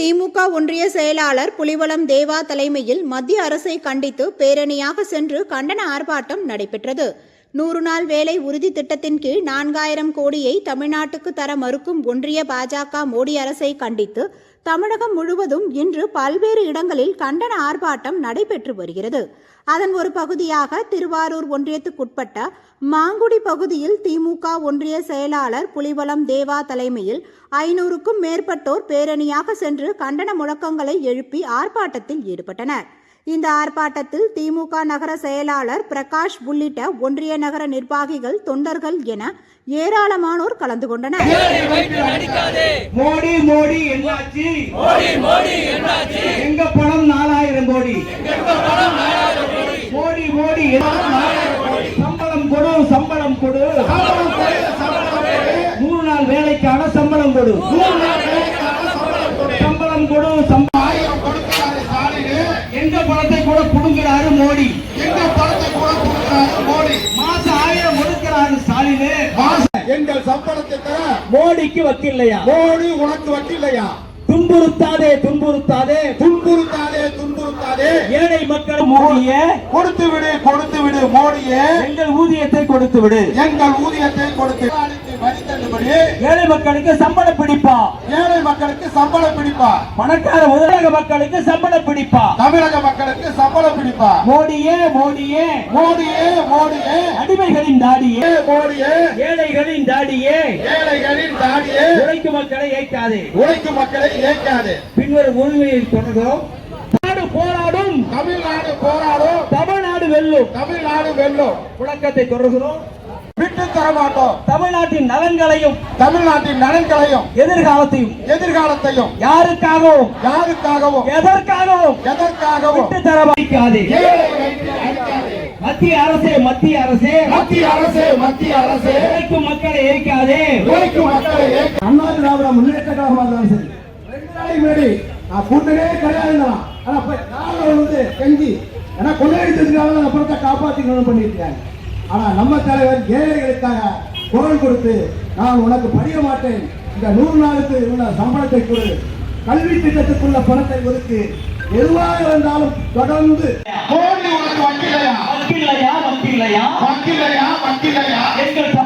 திமுக ஒன்றிய செயலாளர் புலிவலம் தேவா தலைமையில் மத்திய அரசை கண்டித்து பேரணியாக சென்று கண்டன ஆர்ப்பாட்டம் நடைபெற்றது. நூறு நாள் வேலை உறுதி திட்டத்தின் கீழ் நான்காயிரம் கோடியை தமிழ்நாட்டுக்கு தர மறுக்கும் ஒன்றிய பாஜக மோடி அரசை கண்டித்து தமிழகம் முழுவதும் இன்று பல்வேறு இடங்களில் கண்டன ஆர்ப்பாட்டம் நடைபெற்று வருகிறது. அதன் ஒரு பகுதியாக திருவாரூர் ஒன்றியத்துக்குட்பட்ட மாங்குடி பகுதியில் திமுக ஒன்றிய செயலாளர் புலிவலம் தேவா தலைமையில் ஐநூறுக்கும் மேற்பட்டோர் பேரணியாக சென்று கண்டன முழக்கங்களை எழுப்பி ஆர்ப்பாட்டத்தில் ஈடுபட்டனர். இந்த ஆர்ப்பாட்டத்தில் திமுக நகர செயலாளர் பிரகாஷ் உள்ளிட்ட ஒன்றிய நகர நிர்வாகிகள் தொண்டர்கள் என ஏராளமானோர் கலந்து கொண்டனர். மோடி மோடி என்னாச்சு? மோடி மோடி என்னாச்சு? எங்க பணம் நாலாயிரம் கோடி மோடி மோடி சம்பளம் கொடு சம்பளம் கொடு நூறு நாள் வேலைக்கான சம்பளம் கொடு. சம்பளம் கொடு சம்பளம் கொடுக்கிறாரு ஸ்டாலின் எங்க பணத்தை கூட புடுங்கிறாரு மோடி. எங்க பணத்தை கூட புடுங்கிறாரு மோடி. மாசம் ஆயிரம் கொடுக்கிறாரு ஸ்டாலின். மாசம் எங்கள் சம்பளத்தை தர மோடிக்கு வக்கில்லையா? மோடி உனக்கு வக்கில்லையா? துன்புறுத்தாதே துன்புறுத்தாதே. துன்புறுத்தாதே துன்புறுத்தாதே. ஏழை மக்கள் மோடிய. கொடுத்து விடு கொடுத்து விடு மோடிய. எங்கள் ஊதியத்தை கொடுத்து விடு. எங்கள் ஊதியத்தை கொடுத்து தள்ளுபடி ஏழை மக்களுக்கு சம்பளம் பிடிப்பா? ஏழை மக்களுக்கு சம்பளம் பிடிப்பா? பணக்கார முதலக மக்களுக்கு சம்பளம் பிடிப்பா? தமிழக மக்களுக்கு சம்பளம் பிடிப்பா? மோடியே மோடியே. மோடியே மோடியே. அடிமைகளின் தாடியே. மோடியே. ஏழைகளின் தாடியே. ஏழைகளின் தாடியே. உழைக்கும் மக்களை ஏற்காதே. உழைக்கும் மக்களை ஏற்காது. பின்வரும் உரிமையை தொடர்கிறோம். போராடும். தமிழ்நாடு போராடும். தமிழ்நாடு வெல்லும். தமிழ்நாடு வெல்லும். முழக்கத்தை தொடர்கிறோம். விட்டு தர மாட்டோம். தமிழ்நாட்டின் நலன்களையும் தமிழ்நாட்டின் நலன்களையும் எதிர்காலத்தையும் எதிர்காலத்தையும் யாருக்காகவும் யாருக்காகவும் எதற்காகவும் எதற்காகவும் விட்டு தர வைக்காதே ஏழை வைத்து அழிக்காதே. மத்திய அரசே மத்திய அரசே. மத்திய அரசு மத்திய அரசு. உழைக்கும் மக்களை ஏற்காதே. உழைக்கும் மக்களை அண்ணா திராவிட முன்னேற்ற கழகமா இருந்தாலும் சரி. ரெண்டு நாளைக்கு முன்னாடி நான் கிடையாதுங்களா ஆனா இப்ப காலைல வந்து கஞ்சி ஏன்னா கொள்ளையடித்ததுக்காக அந்த பணத்தை காப்பாத்திக்கணும்னு பண்ணியிருக்காங்க ஆனா நம்ம தலைவர் ஏழைகளுக்காக குரல் கொடுத்து நான் உனக்கு படிய மாட்டேன். இந்த நூறு நாளுக்கு உள்ள சம்பளத்தை கொடு. கல்வி திட்டத்துக்குள்ள பணத்தை ஒதுக்கு. எதுவாக இருந்தாலும் தொடர்ந்து மோடி உனக்கு வக்கில்லையா? வக்கில்லையா? வக்கில்லையா? வக்கில்லையா? வக்கில்லையா? எங்கள் சம்பளத்தை தர